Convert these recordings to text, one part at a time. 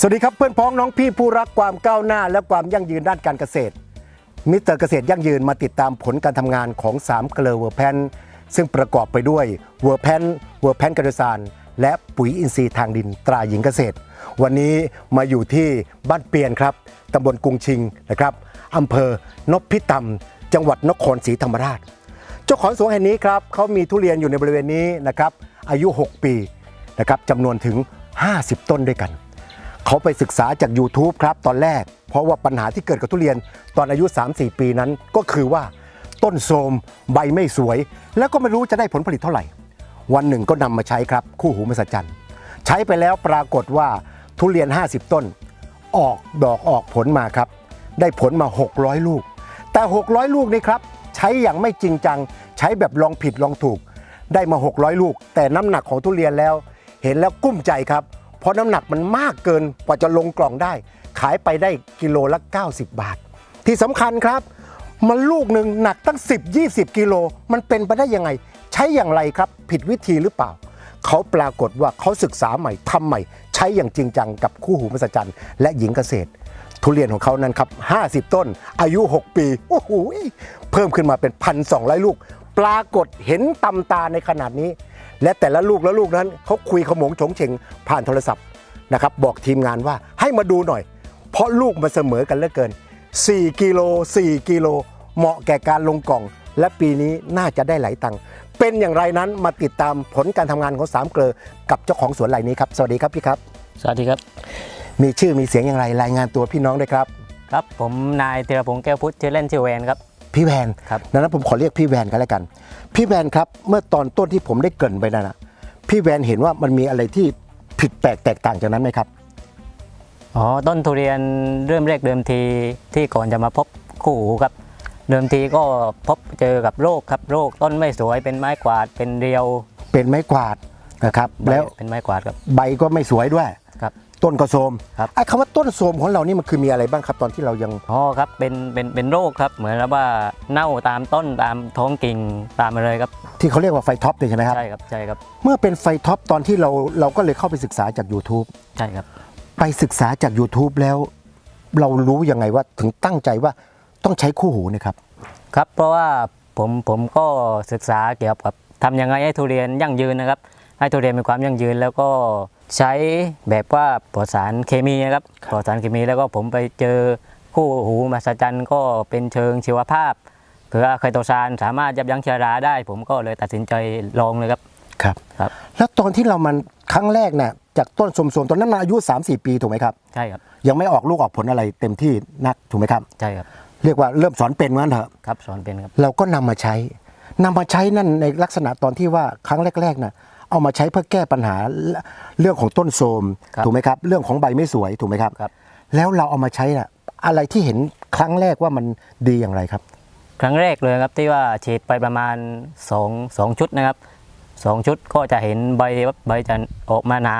สวัสดีครับเพื่อนพ้องน้องพี่ผู้รักความก้าวหน้า และความยั่งยืนด้านการเกษตร มิสเตอร์เกษตรยั่งยืนมาติดตามผลการทำงานของ3เกลอเวอร์แพนซึ่งประกอบไปด้วยเวอร์แพนเวอร์แพนกระดซานและปุ๋ยอินทรีย์ทางดินตราหญิงเกษตร วันนี้มาอยู่ที่บ้านเปียนครับตำบลกรุงชิงนะครับอำเภอนพิตำจังหวัดนครศรีธรรมราช เจ้าของสวนแห่งนี้ครับเขามีทุเรียนอยู่ในบริเวณนี้นะครับอายุ 6 ปีนะครับจำนวนถึง 50 ต้นด้วยกัน เขาไปศึกษาจาก YouTube ครับตอนแรก เพราะว่าปัญหาที่เกิดกับทุเรียนตอนอายุ 3-4 ปีนั้นก็คือว่าต้นโทมใบไม่สวย แล้วก็ไม่รู้จะได้ผลผลิตเท่าไหร่ วันหนึ่งก็นำมาใช้ครับ คู่หูมหัศจรรย์ใช้ไปแล้วปรากฏว่าทุเรียน 50 ต้น ออกดอกออกผลมาครับ ได้ผลมา 600 ลูก แต่ 600 ลูกนี้ครับใช้อย่างไม่จริงจัง ใช้แบบลองผิดลองถูก ได้มา 600 ลูก แต่น้ำหนักของทุเรียนแล้ว เห็นแล้วกุ้มใจครับ เพราะน้ำหนักมันมากเกินกว่าจะลงกล่องได้ ขายไปได้กิโลละ 90 บาท ที่สำคัญครับ มันลูกหนึ่งหนักตั้ง 10-20 กิโลมันเป็นไปได้ยังไง ใช้อย่างไรครับ ผิดวิธีหรือเปล่า เขาปรากฏว่าเขาศึกษาใหม่ทำใหม่ ใช้อย่างจริงจังกับคู่หูมหัศจรรย์และหญิงเกษตร ทุเรียนของเขานั้นครับ 50 ต้น อายุ 6 ปีโอ้โหเพิ่มขึ้นมาเป็น 1,200 ลูก ปรากฏเห็นตำตาในขนาดนี้ และแต่ละลูกและลูกนั้นเขาคุยขโมงโฉงเฉงผ่านโทรศัพท์นะครับบอกทีมงานว่าให้มาดูหน่อย เพราะลูกมันเสมอกันเหลือเกิน 4 กิโล 4 กิโล เหมาะแก่การลงกล่อง และปีนี้น่าจะได้หลายตังค์เป็นอย่างไรนั้นมาติดตามผลการทำงานของสามเกลอกับเจ้าของสวนรายนี้ครับสวัสดีครับพี่ครับ สวัสดีครับ มีชื่อมีเสียงอย่างไรรายงานตัวพี่น้องด้วยครับ ครับผมนายธีรพงษ์แก้วพุทธชื่อเล่นชื่อแวนครับ พี่แวนครับดังนั้นผมขอเรียกพี่แวนกันแล้วกัน พี่แวนครับเมื่อตอนต้นที่ผมได้เกรินไปนะนะพี่แวนเห็นว่ามันมีอะไรที่ผิดแปลกแตกต่างจากนั้นไหมครับอ๋อต้นทุเรียนเริ่มแรกเดิมทีที่ก่อนจะมาพบคู่หูครับ เดิมทีก็พบเจอกับโรคครับโรคต้นไม่สวยเป็นไม้กวาดเป็นเรียว เป็นไม้กวาดนะครับใบแล้วเป็นไม้กวาดครับ ใบก็ไม่สวยด้วยครับ ต้นก็โทรมครับไอ้คำว่าต้นโทรมของเรานี่มันคือมีอะไรบ้างครับตอนที่เรายังอ๋อครับเป็นเป็นเป็นโรคครับ เหมือนกับว่าเน่าตามต้นตามท้องกิ่งตามอะไรครับ ที่เขาเรียกว่าไฟท็อปเนี่ยใช่ไหมครับใช่ครับใช่ครับ เมื่อเป็นไฟท็อปตอนที่เราเราก็เลยเข้าไปศึกษาจาก YouTube ใช่ครับ ไปศึกษาจาก YouTube แล้ว เรารู้ยังไงว่าถึงตั้งใจว่าต้องใช้คู่หูเนะครับ ครับเพราะว่าผมผมก็ศึกษาเกี่ยวกับทำยังไงให้ทุเรียนยั่งยืนนะครับ ให้ทุเรียนมีความยั่งยืน แล้วก็ใช้แบบว่าปลอดสารเคมีนะครับปลอดสารเคมีแล้วก็ผมไปเจอคู่หูมหัศจรรย์ก็เป็นเชิงชีวภาพคือไคโตซานสามารถยับยั้งเชื้อราได้ ผมก็เลยตัดสินใจลองเลยครับครับครับ แล้วตอนที่เรามันครั้งแรกเนี่ยจากต้นสมๆตอนนั้นมันอายุ 3-4 ปีถูกไหมครับใช่ครับ ยังไม่ออกลูกออกผลอะไรเต็มที่นักถูกไหมครับใช่ครับ เรียกว่าเริ่มสอนเป็นงั้นเถอะครับสอนเป็นครับเราก็นำมาใช้นำมาใช้นั่นในลักษณะตอนที่ว่าครั้งแรกๆน่ะ เอามาใช้เพื่อแก้ปัญหาเรื่องของต้นโทรมครับถูกไหมครับ เรื่องของใบไม่สวยถูกไหมครับครับ แล้วเราเอามาใช้น่ะอะไรที่เห็นครั้งแรกว่ามันดีอย่างไรครับ ครั้งแรกเลยครับที่ว่าฉีดไปประมาณ2 2ชุดนะครับสองชุดก็จะเห็นใบใบจะออกมาหนา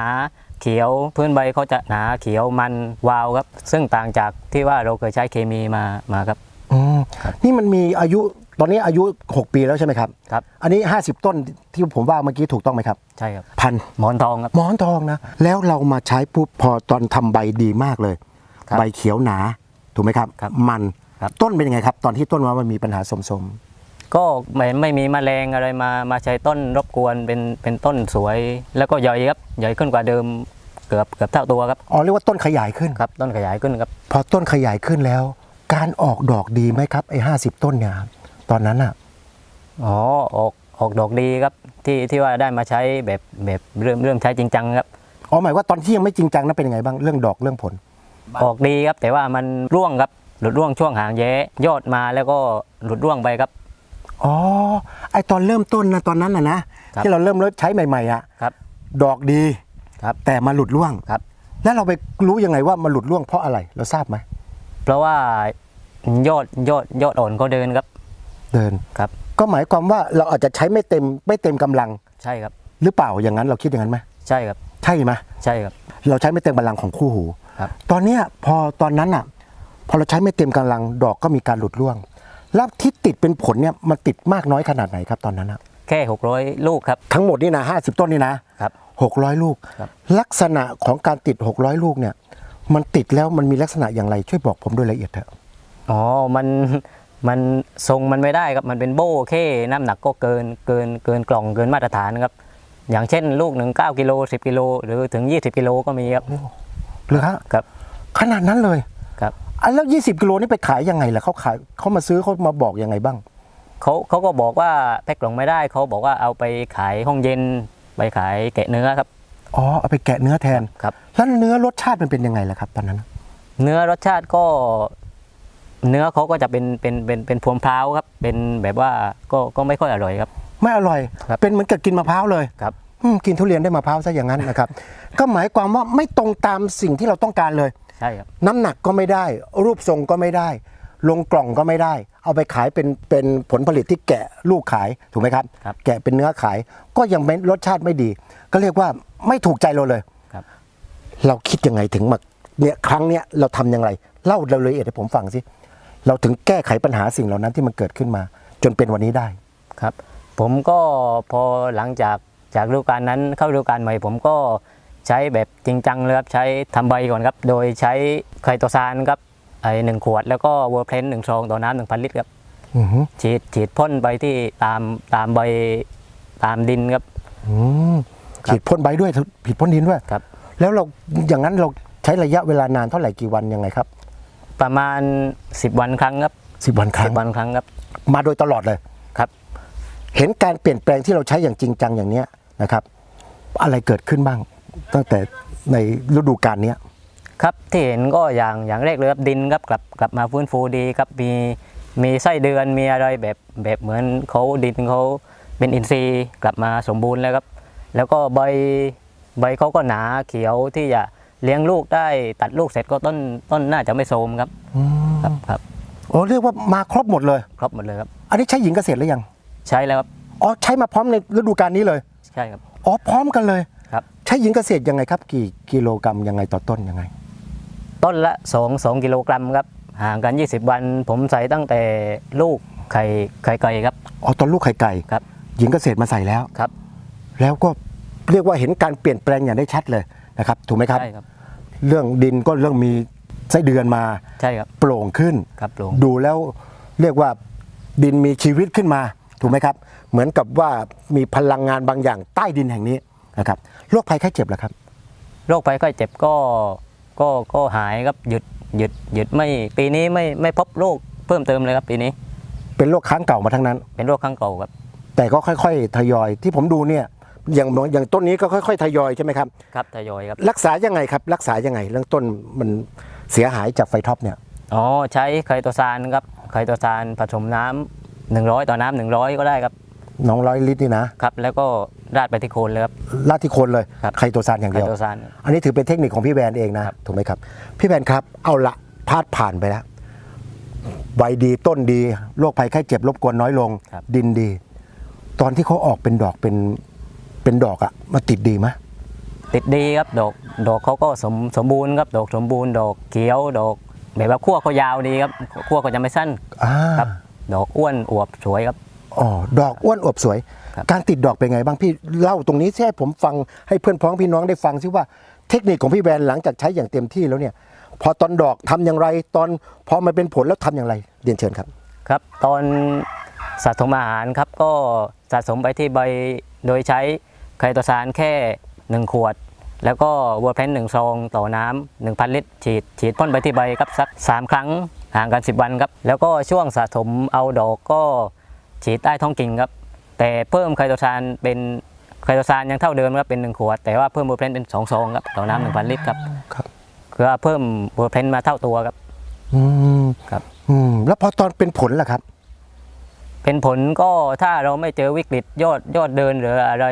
เขียวพื้นใบเขาจะหนาเขียวมันวาวครับ ซึ่งต่างจากที่ว่าเราเคยใช้เคมีมามาครับอืมนี่มันมีอายุ ตอนนี้อายุ 6 ปีแล้วใช่ไหมครับ ครับ อันนี้ 50 ต้นที่ผมว่าเมื่อกี้ถูกต้องไหมครับ ใช่ครับ พันหมอนทองครับ หมอนทองนะ แล้วเรามาใช้ปุ๊บพอตอนทำใบดีมากเลยครับใบเขียวหนา ถูกไหมครับครับมันครับต้นเป็นยังไงครับ ตอนที่ต้นว่ามันมีปัญหาสมก็ไม่ไม่มีแมลงอะไรมามาใช้ต้นรบกวนเป็นเป็นต้นสวย แล้วก็ใหญ่ครับใหญ่ขึ้นกว่าเดิมเกือบเกือบเท่าตัวครับๆอ๋อเรียกว่าต้นขยายขึ้นครับ ต้นขยายขึ้นครับ พอต้นขยายขึ้นแล้ว การออกดอกดีไหมครับไอ้ห้าสิบต้นเนี่ยครับ ตอนนั้นอะอ๋อออกออกดอกดีครับ ที่ที่ว่าได้มาใช้แบบแบบเริ่มเริ่มใช้จริงจังครับอ๋อหมายว่าตอนที่ยังไม่จริงจังนั้นเป็นยังไงบ้างเรื่องดอกเรื่องผล ออกดีครับ แต่ว่ามันร่วงครับหลุดร่วงช่วงหางแย้ยอดมาแล้วก็หลุดร่วงไปครับอ๋อไอตอนเริ่มต้นนะตอนนั้นนะนะครับที่เราเริ่มเริ่มใช้ใหม่ๆอะครับ ดอกดีครับ แต่มาหลุดร่วงครับ แล้วเราไปรู้ยังไงว่ามันหลุดร่วงเพราะอะไรเราทราบไหมเพราะว่ายอดยอดยอดอ่อนก็เดินครับ เดิน ครับ ก็หมายความว่าเราอาจจะใช้ไม่เต็มไม่เต็มกำลัง ใช่ครับ หรือเปล่าอย่างนั้นเราคิดอย่างนั้นไหมใช่ครับ ใช่ไหมใช่ครับ เราใช้ไม่เต็มกำลังของคู่หูครับ ตอนเนี้ยพอตอนนั้นอะ พอเราใช้ไม่เต็มกำลังดอกก็มีการหลุดร่วง แล้วที่ติดเป็นผลเนี่ยมันติดมากน้อยขนาดไหนครับตอนนั้นอะแค่ 600 ลูกครับ ทั้งหมดนี่นะห้าสิบต้นนี่นะครับ หกร้อยลูก ครับ ลักษณะของการติด600ลูกเนี่ย มันติดแล้วมันมีลักษณะอย่างไรช่วยบอกผมโดยละเอียดเถอะ อ๋อ มัน มันทรงมันไม่ได้ครับมันเป็นโบ้แค่น้ำหนักก็เกินเกินเกินกล่องเกินมาตรฐานครับ อย่างเช่นลูกหนึ่งเก้ากิโลสิบกิโลหรือถึง20กิโลก็มีครับหรือฮะครับ ขนาดนั้นเลยครับอะแล้ว20กิโลนี่ไปขายยังไงล่ะเขาขายเขามาซื้อเขามาบอกยังไงบ้างเขาเขาก็บอกว่าแพ็คกล่องไม่ได้เขาบอกว่าเอาไปขายห้องเย็นไปขายแกะเนื้อครับอ๋อเอาไปแกะเนื้อแทนครับแล้วเนื้อรสชาติมันเป็นยังไงล่ะครับตอนนั้น เนื้อรสชาติก็ เนื้อเขาก็จะเป็นเป็นเป็นเป็นพวงพร้าวครับ เป็นแบบว่าก็ก็ไม่ค่อยอร่อยครับ ไม่อร่อย ครับเป็นเหมือนกับกินมะพร้าวเลยครับ อืมกินทุเรียนได้มะพร้าวซะอย่างนั้นนะครับ ก็หมายความว่าไม่ตรงตามสิ่งที่เราต้องการเลย ใช่ครับ น้ำหนักก็ไม่ได้ รูปทรงก็ไม่ได้ ลงกล่องก็ไม่ได้ เอาไปขายเป็นเป็นผลผลิตที่แกะลูกขายถูกไหมครับ ครับ แกะเป็นเนื้อขาย ก็ยังไม่รสชาติไม่ดี ก็เรียกว่าไม่ถูกใจเราเลย ครับ เราคิดยังไงถึงมาเนี่ยครั้งเนี้ยเราทำยังไงเล่ารายละเอียดให้ผมฟังสิ เราถึงแก้ไขปัญหาสิ่งเหล่านั้นที่มันเกิดขึ้นมา จนเป็นวันนี้ได้ครับ ผมก็พอหลังจากจากฤดูกาลนั้นเข้าฤดูกาลใหม่ ผมก็ใช้แบบจริงจังเลยครับใช้ทำใบก่อนครับ โดยใช้ไคโตซานครับไอหนึ่งขวด แล้วก็เวอร์เพลนหนึ่งซองต่อน้ำหนึ่งพันลิตรครับอือหือฉีดฉีดพ่นไปที่ตามตามใบตามดินครับอืมครับฉีดพ่นใบด้วยผิดพ่นดินด้วยครับ แล้วเราอย่างนั้นเราใช้ระยะเวลานานเท่าไหร่กี่วันยังไงครับ ประมาณ 10 วันครั้งครับสิบวันครั้สิงบวันครั้งครับ มาโดยตลอดเลย ครับ เห็นการเปลี่ยนแปลงที่เราใช้อย่างจริงจังอย่างเนี้ยนะครับ อะไรเกิดขึ้นบ้าง ตั้งแต่ในฤดูกาลเนี้ยครับที่เห็นก็อย่างอย่างแรกเลยครับดินครับกลับกลับมาฟื้นฟูดีครับมีมีไส้เดือนมีอะไรแบบแบบเหมือนเขาดินเขาเป็นอินทรีย์กลับมาสมบูรณ์แล้วครับ แล้วก็ใบใบเขาก็หนาเขียวที่จะ เลี้ยงลูกได้ตัดลูกเสร็จก็ต้นต้นน่าจะไม่โทรมครับครับครับโอ้เรียกว่ามาครบหมดเลย ครบหมดเลยครับอันนี้ใช้หญิงเกษตรหรือยังใช้แล้วครับอ๋อใช้มาพร้อมในฤดูกาลนี้เลยใช่ครับอ๋อพร้อมกันเลยครับใช้หญิงเกษตรยังไงครับ กี่กิโลกรัมยังไงต่อต้นยังไง ต้นละ2 2กิโลกรัมครับห่างกัน 20 วัน ผมใส่ตั้งแต่ลูกไข่ไข่ไก่ครับอ๋อตอนลูกไข่ไก่ครับ หญิงเกษตรมาใส่แล้วครับ แล้วก็เรียกว่าเห็นการเปลี่ยนแปลงอย่างได้ชัดเลย นะครับถูกไหมครับ ใช่ครับ เรื่องดินก็เรื่องมีไส้เดือนมาใช่ครับโปร่งขึ้น ครับลุงดูแล้วเรียกว่าดินมีชีวิตขึ้นมาถูกไหมครับ เหมือนกับว่ามีพลังงานบางอย่างใต้ดินแห่งนี้นะครับโรคภัยไข้เจ็บเหรอครับ โรคภัยไข้เจ็บก็ก็ก็หายครับหยุดหยุดหยุดไม่ปีนี้ไม่ไม่พบโรคเพิ่มเติมเลยครับปีนี้เป็นโรคค้างเก่ามาทั้งนั้น เป็นโรคข้างเก่าครับ แต่ก็ค่อย ๆ ทยอยที่ผมดูเนี่ย อย่างอย่างต้นนี้ก็ค่อยๆทยอยใช่ไหมครับครับทยอยครับ รักษายังไงครับ รักษายังไงเรื่องต้นมันเสียหายจากไฟท็อปเนี่ยอ๋อใช้ไคโตซานครับไคโตซานผสมน้ำ100 ต่อน้ำ100 ก็ได้ครับน้องร้อยลิตรนี่นะครับแล้วก็ราดไปที่โคนเลยครับลาดที่โคนเลยครับไคโตซานอย่างไคเดียวโตซานอันนี้ถือเป็นเทคนิคของพี่แวนเองนะถูกไหมครับ พี่แวนครับเอาละพาดผ่านไปแล้วใบดีต้นดีโรคภัยไข้เจ็บรบกวนน้อยลง ดินดี ตอนที่เขาออกเป็นดอกเป็น เป็นดอกอะมาติดดีไหมติดดีครับดอกดอกเขาก็สมสมบูรณ์ครับดอกสมบูรณ์ดอกเขียวดอกแบบว่าขั้วเขายาวดีครับขั้วเขาจะไม่สั้นอ่าครับดอกอ้วนอวบสวยครับ อ๋อดอกอ้วนอวบสวย ครับ การติดดอกเป็นไงบ้างพี่เล่าตรงนี้ให้ผมฟังให้เพื่อนพ้องพี่น้องได้ฟังซิว่าเทคนิคของพี่แวนหลังจากใช้อย่างเต็มที่แล้วเนี่ย พอตอนดอกทำอย่างไรตอนพอมันเป็นผลแล้วทำอย่างไรเรียนเชิญครับ ครับ ตอนสะสมอาหารครับก็สะสมไปที่ใบโดยใช้ ไคโตซานแค่ 1 ขวด แล้วก็วัวแพนหนึ่งซองต่อน้ำหนึ่งพันลิตร ฉีด ฉีดพ่นไปที่ใบครับสัก 3 ครั้งห่างกัน 10 วันครับ แล้วก็ช่วงสะสมเอาดอกก็ฉีดใต้ท้องกิ่งครับ แต่เพิ่มไคโตซานเป็นไคโตซานยังเท่าเดิมครับเป็น 1 ขวด แต่ว่าเพิ่มวัวแพนเป็น2ซองครับต่อน้ำหนึ่งพันลิตรครับครับคือว่าเพิ่มวัวแพนมาเท่าตัวครับอืมครับอืมแล้วพอตอนเป็นผลล่ะครับ เป็นผลก็ถ้าเราไม่เจอวิกฤตยอดยอดเดินหรืออะไร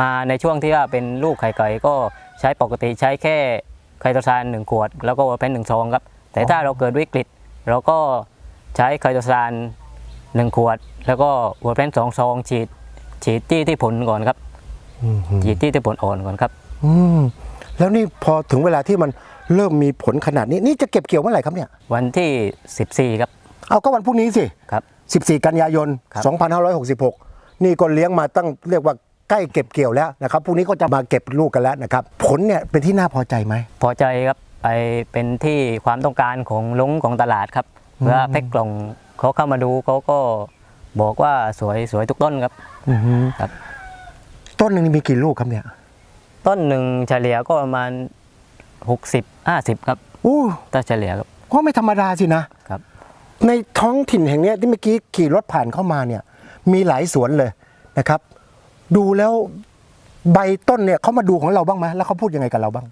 มาในช่วงที่ว่าเป็นลูกไข่ไก่ก็ใช้ปกติใช้แค่ไคโตซานหนึ่งขวด แล้วก็วัวแพนหนึ่งซองครับ แต่ถ้าเราเกิดวิกฤต เราก็ใช้ไคโตซานหนึ่งขวด แล้วก็วัวแพนสองซองฉีดฉีดที่ที่ผลก่อนครับอืมฉีดที่ที่ผลอ่อนก่อนครับ อืมแล้วนี่พอถึงเวลาที่มันเริ่มมีผลขนาดนี้นี่จะเก็บเกี่ยวเมื่อไหร่ครับเนี่ย วันที่ 14 ครับ เอาก็วันพรุ่งนี้สิครับ 14 กันยายนครับ2566 นี่ก็เลี้ยงมาตั้งเรียกว่า ใกล้เก็บเกี่ยวแล้วนะครับพรุ่งนี้ก็จะมาเก็บลูกกันแล้วนะครับ ผลเนี่ยเป็นที่น่าพอใจไหม พอใจครับไปเป็นที่ความต้องการของลุงของตลาดครับเพื่อแพ็คกล่องเขาเข้ามาดูเขาก็บอกว่าสวยสวยทุกต้นครับอือฮึครับ ต้นหนึ่งนี่มีกี่ลูกครับเนี่ย ต้นหนึ่งเฉลี่ยก็ประมาณ60 50ครับอู้ถ้าเฉลี่ยครับก็ไม่ธรรมดาสินะ ครับ ในท้องถิ่นแห่งเนี้ยที่เมื่อกี้ขี่รถผ่านเข้ามาเนี่ย มีหลายสวนเลยนะครับ ดูแล้วใบต้นเนี่ยเขามาดูของเราบ้างไหมแล้วเขาพูดยังไงกับเราบ้าง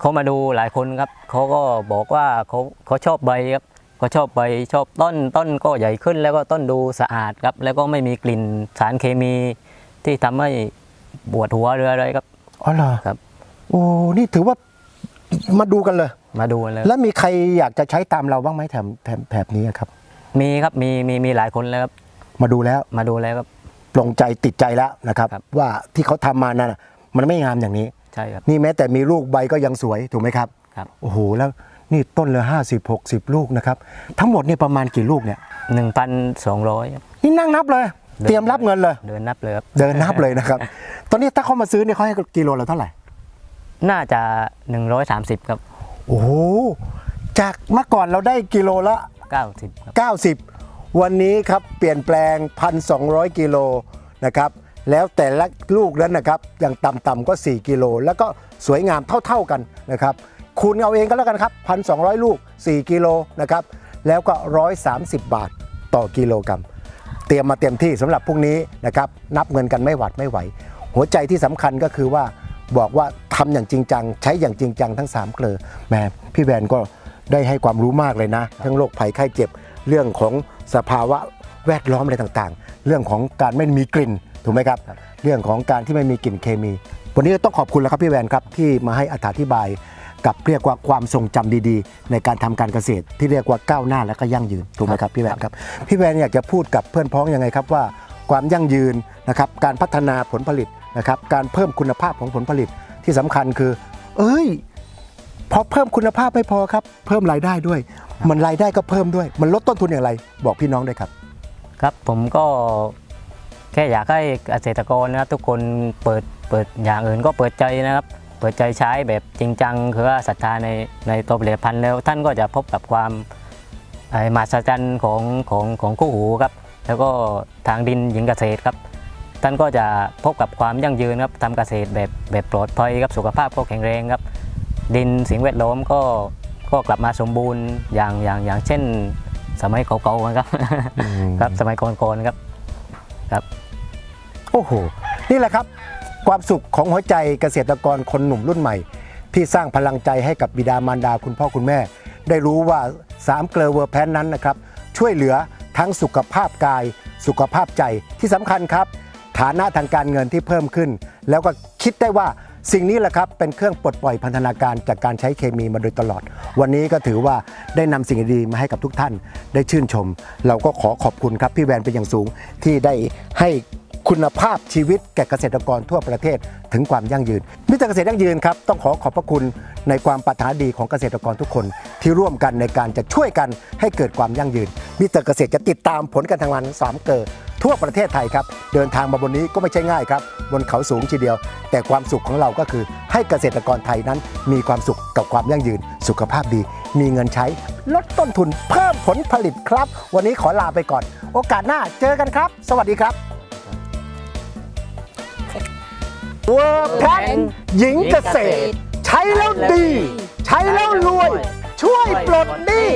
เขามาดูหลายคนครับ เขาก็บอกว่าเขาเขาชอบใบครับเขาชอบใบชอบต้นต้นก็ใหญ่ขึ้น แล้วก็ต้นดูสะอาดครับ แล้วก็ไม่มีกลิ่นสารเคมีที่ทำให้ปวดหัวหรืออะไรครับอ๋อเหรอครับโอ้นี่ถือว่ามาดูกันเลย มาดูเลย แล้วมีใครอยากจะใช้ตามเราบ้างไหมแถบแถบแถบนี้ครับ มีครับมีมีมีหลายคนแล้วครับ มาดูแล้วมาดูแล้วครับ ปลงใจติดใจแล้วนะครับ ครับ ว่าที่เขาทำมานั่นน่ะมันไม่งามอย่างนี้ ใช่ครับ นี่แม้แต่มีลูกใบก็ยังสวยถูกไหมครับครับ โอ้โหแล้วนี่ต้นเลยห้าสิบหกสิบลูกนะครับ ทั้งหมดนี่ประมาณกี่ลูกเนี่ย หนึ่งพันสองร้อยนี่นั่งนับเลย เตรียมรับเงินเลย เดินนับเลยครับเดินนับเลยนะครับ ตอนนี้ถ้าเขามาซื้อเนี่ยเขาให้กิโลละเท่าไหร่ น่าจะหนึ่งร้อยสามสิบครับโอ้โหจากเมื่อก่อนเราได้กิโลละ เก้าสิบครับ 90 วันนี้ครับเปลี่ยนแปลง 1,200 กิโลนะครับแล้วแต่ละลูกนั้นนะครับอย่างต่ำๆก็ 4 กิโล แล้วก็สวยงามเท่าๆกันนะครับคูณเอาเองก็แล้วกันครับ 1,200 ลูก 4 กิโลนะครับแล้วก็ 130 บาทต่อกิโลกรัม เตรียมมาเต็มที่สำหรับพรุ่งนี้นะครับนับเงินกันไม่หวัดไม่ไหว หัวใจที่สำคัญก็คือว่าบอกว่าทำอย่างจริงจัง ใช้อย่างจริงจังทั้ง 3 เกลอแม่พี่แวนก็ได้ให้ความรู้มากเลยนะ ทั้งโรคภัยไข้เจ็บเรื่องของ สภาวะแวดล้อมอะไรต่างๆ เรื่องของการไม่มีกลิ่นถูกไหมครับครับ เรื่องของการที่ไม่มีกลิ่นเคมี วันนี้ต้องขอบคุณแล้วครับพี่แวนครับที่มาให้อธิบายกับเรียกว่าความทรงจำดีๆ ในการทำการเกษตรที่เรียกว่าก้าวหน้าและก็ยั่งยืนถูกไหมครับพี่แวนครับพี่แวนอยากจะพูดกับเพื่อนพ้องยังไงครับว่าความยั่งยืนนะครับการพัฒนาผลผลิตนะครับการเพิ่มคุณภาพของผลผลิตที่สำคัญคือ เอ้ย พอเพิ่มคุณภาพไม่พอครับ เพิ่มรายได้ด้วย มันรายได้ก็เพิ่มด้วย มันลดต้นทุนอย่างไร บอกพี่น้องด้วยครับ ครับผมก็แค่อยากให้เกษตรกรนะครับทุกคนเปิดเปิดอย่างอื่นก็เปิดใจนะครับ เปิดใจใช้แบบจริงจังคือว่าศรัทธาในในตัวผลิตภัณฑ์แล้ว ท่านก็จะพบกับความมหัศจรรย์ของของของคู่หูครับ แล้วก็ทางดินหญิงเกษตรครับ ท่านก็จะพบกับความยั่งยืนครับทำเกษตรแบบแบบปลอดภัยครับสุขภาพก็แข็งแรงครับ ดินสิ่งแวดล้อมก็ก็กลับมาสมบูรณ์อย่างอย่างอย่างเช่น สมัยเก่าๆครับ ครับสมัยก่อนๆครับโอ้โหนี่แหละครับ ความสุขของหัวใจเกษตรกรคนหนุ่มรุ่นใหม่ ที่สร้างพลังใจให้กับบิดามารดาคุณพ่อคุณแม่ ได้รู้ว่า3เกลอเวอร์แพนนั้นนะครับช่วยเหลือทั้งสุขภาพกาย สุขภาพใจที่สำคัญครับ ฐานะทางการเงินที่เพิ่มขึ้น แล้วก็คิดได้ว่า สิ่งนี้แหละครับเป็นเครื่องปลดปล่อยพันธนาการจากการใช้เคมีมาโดยตลอด วันนี้ก็ถือว่าได้นำสิ่งดีมาให้กับทุกท่านได้ชื่นชม เราก็ขอขอบคุณครับพี่แวนเป็นอย่างสูงที่ได้ให้คุณภาพชีวิตแก่เกษตรกรทั่วประเทศถึงความยั่งยืนมิตรเกษตรยั่งยืนครับต้องขอขอบพระคุณในความปรารถนาดีของเกษตรกรทุกคน ที่ร่วมกันในการจะช่วยกันให้เกิดความยั่งยืนมิตรเกษตรจะติดตามผลการทำงานสามเกิด ทั่วประเทศไทยครับ เดินทางมาบนนี้ก็ไม่ใช่ง่ายครับ บนเขาสูงทีเดียว แต่ความสุขของเราก็คือ ให้เกษตรกรไทยนั้น มีความสุขกับความยั่งยืน สุขภาพดี มีเงินใช้ ลดต้นทุนเพิ่มผลผลิตครับ วันนี้ขอลาไปก่อน โอกาสหน้าเจอกันครับ สวัสดีครับเวอร์แพนหญิงเกษตร ใช้แล้วดี ใช้แล้วรวย ช่วยปลดหนี้